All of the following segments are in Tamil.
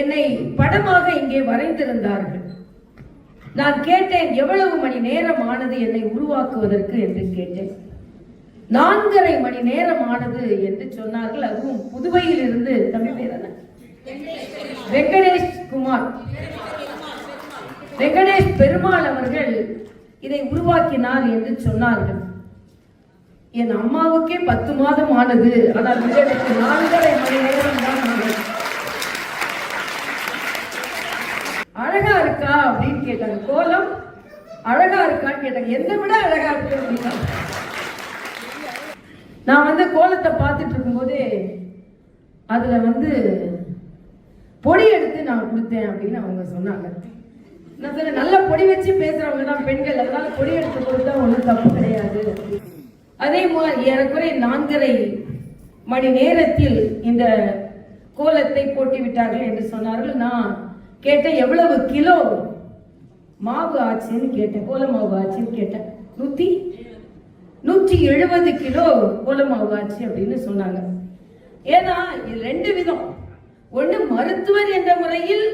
என்னை படமாக இங்கே வரைந்திருந்தார்கள். நான் கேட்டேன் எவ்வளவு மணி நேரம் ஆனது என்னை உருவாக்குவதற்கு? என்று கேட்டேன். நான்கரை மணி நேரம் ஆனது என்று சொன்னார்கள். அதுவும் புதுவையில் இருந்து தமிழ் பேர் வெங்கடேஷ் குமார். வெங்கடேஷ் பெருமாள் அவர்கள் இதை உருவாக்கினார் என்று சொன்னார்கள். என் அம்மாவுக்கே பத்து மாதம் ஆனது. ஆனால் நான்கரை மணி நேரம் தான் ஆனது அழகா இருக்கா அப்படின்னு கேட்டாங்க கோலம் அழகா இருக்கான்னு கேட்டாங்க என்னை விட அழகா இருக்கு அப்படின்னா. நான் வந்து கோலத்தை பார்த்துட்டு இருக்கும்போதே அதுல வந்து பொடி எடுத்து நான் கொடுத்தேன் அப்படின்னு அவங்க சொன்னாங்க. நான் சொன்னேன் நல்ல பொடி வச்சு பேசுறவங்க தான் பெண்கள். அதனால பொடி எடுத்து கொடுத்தா ஒன்றும் தப்பு கிடையாது. அதே மாதிரி ஏறக்குறை நான்கரை மணி நேரத்தில் இந்த கோலத்தை போட்டி விட்டார்கள் என்று சொன்னார்கள். நான் கேட்டேன் எவ்வளவு கிலோ மாவு ஆச்சுன்னு கேட்டேன் கோல மாவு ஆச்சுன்னு கேட்டேன். நூத்தி நூற்றி எழுபது கிலோ கோல மாவு ஆச்சு அப்படின்னு சொன்னாங்க. ஏன்னா இது ரெண்டு விதம். ஒண்ணு மருத்துவர் என்ற முறையில்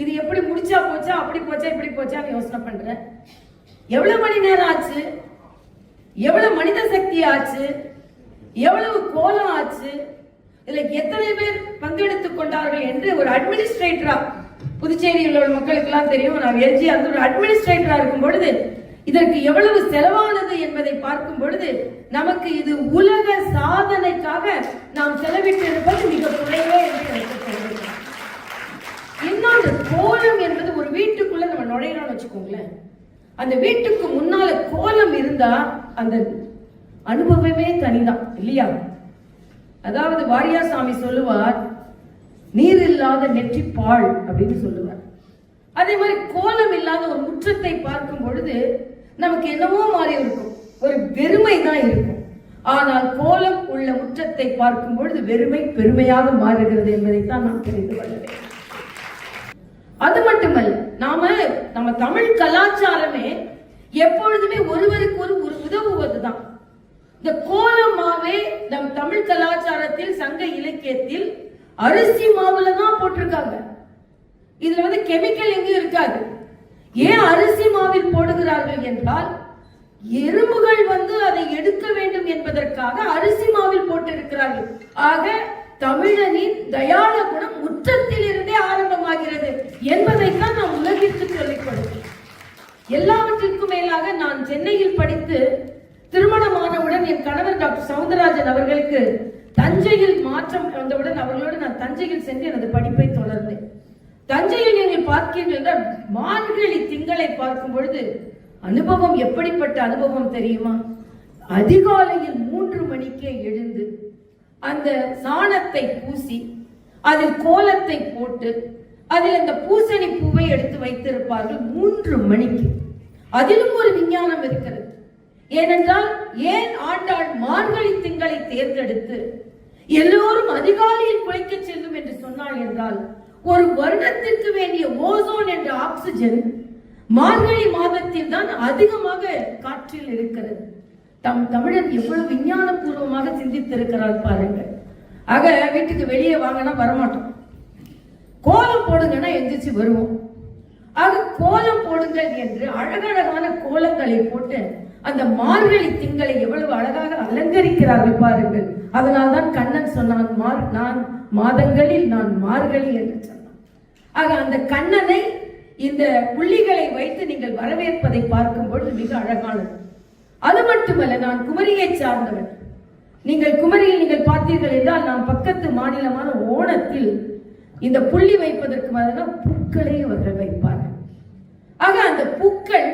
இது எப்படி முடிச்சா போச்சா அப்படி போச்சா இப்படி போச்சான்னு யோசனை பண்றேன். எவ்வளவு மணி நேரம் ஆச்சு? எவ்வளவு மனித சக்தி ஆச்சு? எவ்வளவு கோலம் ஆச்சு? இதுல எத்தனை பேர் பங்கெடுத்துக் கொண்டார்கள் என்று ஒரு அட்மினிஸ்ட்ரேட்டரா புதுச்சேரியில் உள்ள மக்களுக்கு எல்லாம் தெரியும் நான் எல்ஜி அந்த ஒரு அட்மினிஸ்ட்ரேட்டரா இருக்கும் பொழுது இதற்கு எவ்வளவு செலவானது என்பதை பார்க்கும் பொழுது நமக்கு இது உலக சாதனைக்காக நாம் செலவிட்டிருப்பது மிக குறைவே என்று எனக்கு இன்னொன்று கோலம் என்பது ஒரு வீட்டுக்குள்ள நம்ம நுழையிறோம்னு வச்சுக்கோங்களேன். அந்த வீட்டுக்கு முன்னால கோலம் இருந்தா அந்த அனுபவமே தனிதான் இல்லையா? அதாவது வாரியாசாமி சொல்லுவார் நீர் இல்லாத நெற்றி பால் அப்படின்னு சொல்லுவார் அதே மாதிரி கோலம் இல்லாத ஒரு முற்றத்தை பார்க்கும் பொழுது நமக்கு என்னவோ மாதிரி இருக்கும். ஒரு வெறுமை தான் இருக்கும். ஆனால் கோலம் உள்ள முற்றத்தை பார்க்கும் பொழுது வெறுமை பெருமையாக மாறுகிறது என்பதைத்தான் நான் தெரிந்து கொள்ள அது மட்டுமல்ல நாம நம்ம தமிழ் கலாச்சாரமே எப்பொழுதுமே ஒருவருக்கு ஒரு ஒரு உதவுவதுதான். இந்த கோலமாவே நம் தமிழ் கலாச்சாரத்தில் சங்க இலக்கியத்தில் அரிசி மாவுல தான் போட்டிருக்காங்க. இதுல வந்து கெமிக்கல் எங்கேயும் இருக்காது. ஏன் அரிசி மாவில் போடுகிறார்கள் என்றால் எறும்புகள் வந்து அதை எடுக்க வேண்டும் என்பதற்காக அரிசி மாவில் போட்டிருக்கிறார்கள். ஆக தமிழனின் தயாள குணம் முற்றத்தில் இருந்தே ஆரம்பமாகிறது என்பதைத்தான் நாம் உலகிற்கு சொல்லிக் எல்லாவற்றிற்கும் மேலாக நான் சென்னையில் படித்து திருமணமானவுடன் என் கணவர் டாக்டர் சவுந்தரராஜன் அவர்களுக்கு தஞ்சையில் மாற்றம் வந்தவுடன் அவர்களோடு நான் தஞ்சையில் சென்று எனது படிப்பை தொடர்ந்தேன். தஞ்சையில் நீங்கள் பார்க்கின்ற மான்களி திங்களை பார்க்கும் பொழுது அனுபவம் எப்படிப்பட்ட அனுபவம் தெரியுமா? அதிகாலையில் மூன்று மணிக்கே எழுந்து அந்த சாணத்தை பூசி அதில் கோலத்தை போட்டு அதில் அந்த பூசணி பூவை எடுத்து வைத்திருப்பார்கள் மூன்று மணிக்கு. அதிலும் ஒரு விஞ்ஞானம் இருக்கிறது. ஏனென்றால் ஏன் ஆண்டாள் மார்கழி திங்களை தேர்ந்தெடுத்து எல்லோரும் அதிகாலையில் குளிக்க செல்லும் என்று சொன்னாள் என்றால் ஒரு வருடத்திற்கு வேண்டிய ஓசோன் என்ற ஆக்சிஜன் மார்கழி மாதத்தில் தான் அதிகமாக காற்றில் இருக்கிறது. தம் தமிழன் எவ்வளவு விஞ்ஞான பூர்வமாக சிந்தித்திருக்கிறார் பாருங்கள். ஆக வீட்டுக்கு வெளியே வாங்கினா வரமாட்டோம். கோலம் போடுங்கன்னா எந்திரிச்சு வருவோம். ஆக கோலம் போடுங்கள் என்று அழகழகான கோலங்களை போட்டு அந்த மார்கழி திங்களை எவ்வளவு அழகாக அலங்கரிக்கிறார்கள் பாருங்கள். அதனால் தான் கண்ணன் சொன்னான் மார் நான் மாதங்களில் நான் மார்கழி என்று சொன்னான். ஆக அந்த கண்ணனை இந்த புள்ளிகளை வைத்து நீங்கள் வரவேற்பதை பார்க்கும் பொழுது மிக அழகானது. அது மட்டுமல்ல நான் குமரியை சார்ந்தவன். நீங்கள் குமரியில் நீங்கள் பார்த்தீர்கள் என்றால் நான் பக்கத்து மாநிலமான ஓணத்தில் இந்த புள்ளி வைப்பதற்கு பதிலாக புற்களை அவர்கள் வைப்பார் ஆக அந்த பூக்கள்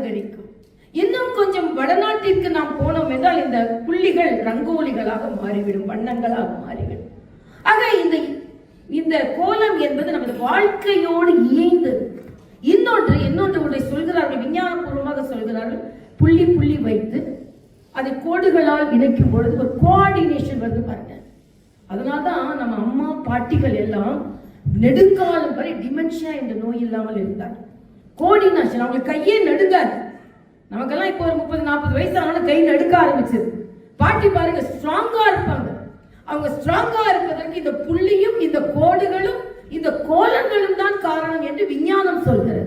அலங்கரிக்கும் இன்னும் கொஞ்சம் வடநாட்டிற்கு நாம் போனோம் என்றால் இந்த புள்ளிகள் ரங்கோலிகளாக மாறிவிடும் வண்ணங்களாக மாறிவிடும். ஆக இந்த இந்த கோலம் என்பது நமது வாழ்க்கையோடு இயைந்தது இன்னொன்று இன்னொன்று ஒன்றை சொல்கிறார்கள் விஞ்ஞானபூர்வமாக சொல்கிறார்கள். புள்ளி புள்ளி வைத்து அதை கோடுகளால் இணைக்கும் பொழுது ஒரு கோஆர்டினேஷன் வருது பாருங்க அதனால்தான் நம்ம அம்மா பாட்டிகள் எல்லாம் நெடுங்காலம் வரை டிமென்ஷியா என்ற நோய் இல்லாமல் இருந்தார் கோஆர்டினேஷன் அவங்க கையே நடுங்காது. நமக்கெல்லாம் இப்போ ஒரு முப்பது நாற்பது வயசு ஆனாலும் கை நடுக்க ஆரம்பிச்சது. பாட்டி பாருங்க ஸ்ட்ராங்கா இருப்பாங்க. அவங்க ஸ்ட்ராங்கா இருப்பதற்கு இந்த புள்ளியும் இந்த கோடுகளும் இந்த கோலங்களும் தான் காரணம் என்று விஞ்ஞானம் சொல்கிறது.